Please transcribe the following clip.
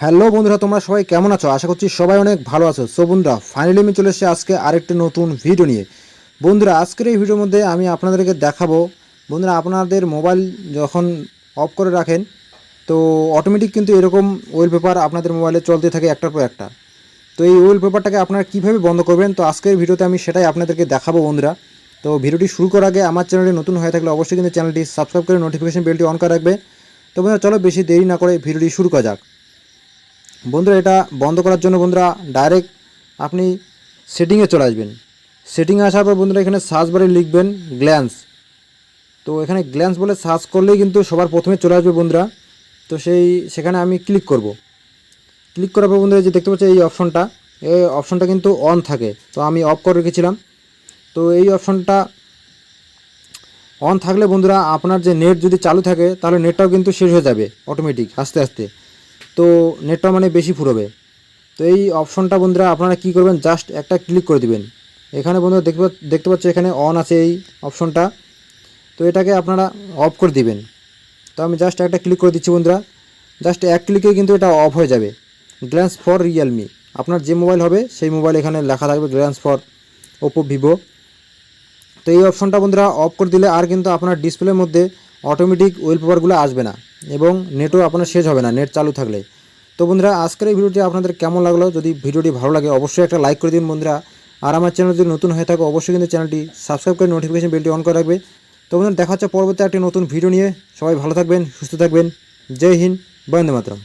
Hello বন্ধুরা, তোমরা সবাই কেমন আছো? আশা করছি সবাই অনেক ভালো আছো। সো বন্ধুরা ফাইনালি আমি চলে এসেছি আজকে আরেকটি নতুন ভিডিও নিয়ে। বন্ধুরা, আজকের এই ভিডিওর মধ্যে আমি আপনাদেরকে দেখাবো। বন্ধুরা, আপনাদের মোবাইল যখন অফ করে রাখেন, তো অটোমেটিক কিন্তু এরকম ওয়েল পেপার আপনাদের মোবাইলে চলতে থাকে একটার পর একটা। তো এই ওয়েল পেপারটাকে আপনারা কীভাবে বন্ধ করবেন? তো আজকের ভিডিওতে আমি সেটাই আপনাদেরকে দেখাবো বন্ধুরা। তো ভিডিওটি শুরু করার আগে আমার চ্যানেলে নতুন হয়ে থাকলে অবশ্যই কিন্তু চ্যানেলটি সাবস্ক্রাইব করে নোটিফিকেশন বেলটি অন করে রাখবে। তো বন্ধুরা, চলো বেশি দেরি না করে ভিডিওটি শুরু করা যাক। বন্ধুরা, এটা বন্ধ করার জন্য বন্ধুরা ডাইরেক্ট আপনি সেটিংয়ে চলে আসবেন। সেটিংয়ে আসার পর বন্ধুরা এখানে সার্চ বারে লিখবেন গ্ল্যান্স তো এখানে গ্ল্যান্স বলে সার্চ করলেই কিন্তু সবার প্রথমে চলে আসবে বন্ধুরা। তো সেই, সেখানে আমি ক্লিক করব। ক্লিক করার পর বন্ধুরা যে দেখতে পাচ্ছি এই অপশনটা এই অপশনটা কিন্তু অন থাকে। তো আমি অফ করে রেখেছিলাম। তো এই অপশনটা অন থাকলে বন্ধুরা আপনার যে নেট যদি চালু থাকে, তাহলে নেটটাও কিন্তু শেষ হয়ে যাবে অটোমেটিক আস্তে আস্তে। তো নেটটা মানে বেশি ফুরবে। তো এই অপশনটা বন্ধুরা, আপনারা কি করবেন জাস্ট একটা ক্লিক করে দিবেন। এখানে বন্ধুরা দেখতে দেখতে পাচ্ছ এখানে অন আছে এই অপশনটা তো এটাকে আপনারা অফ করে দিবেন। তো আমি জাস্ট একটা ক্লিক করে দিচ্ছি বন্ধুরা। জাস্ট এক ক্লিকে কিন্তু এটা অফ হয়ে যাবে। গ্ল্যান্স ফর রিয়েলমি আপনার যে মোবাইল হবে, সেই মোবাইল এখানে লেখা থাকবে গ্ল্যান্স ফর ওপো ভিভো তো এই অপশনটা বন্ধুরা অফ করে দিলে আর কিন্তু আপনার ডিসপ্লের মধ্যে অটোমেটিক ওয়েল পেপারগুলো আসবে না। এবং নেটও আপনার শেষ হবে না, নেট চালু থাকলে। তো বন্ধুরা, আজকের এই ভিডিওটি আপনাদের কেমন লাগল? যদি ভিডিওটি ভালো লাগে, অবশ্যই একটা লাইক করে দিন বন্ধুরা। আর আমার চ্যানেল যদি নতুন হয়ে থাকে, অবশ্যই কিন্তু চ্যানেলটি সাবস্ক্রাইব করে নোটিফিকেশন বেলটি অন করে রাখবে। তো বন্ধুরা, দেখা হচ্ছে পরবর্তী একটি নতুন ভিডিও নিয়ে। সবাই ভালো থাকবেন, সুস্থ থাকবেন। জয় হিন্দ, বন্দে মাতরম।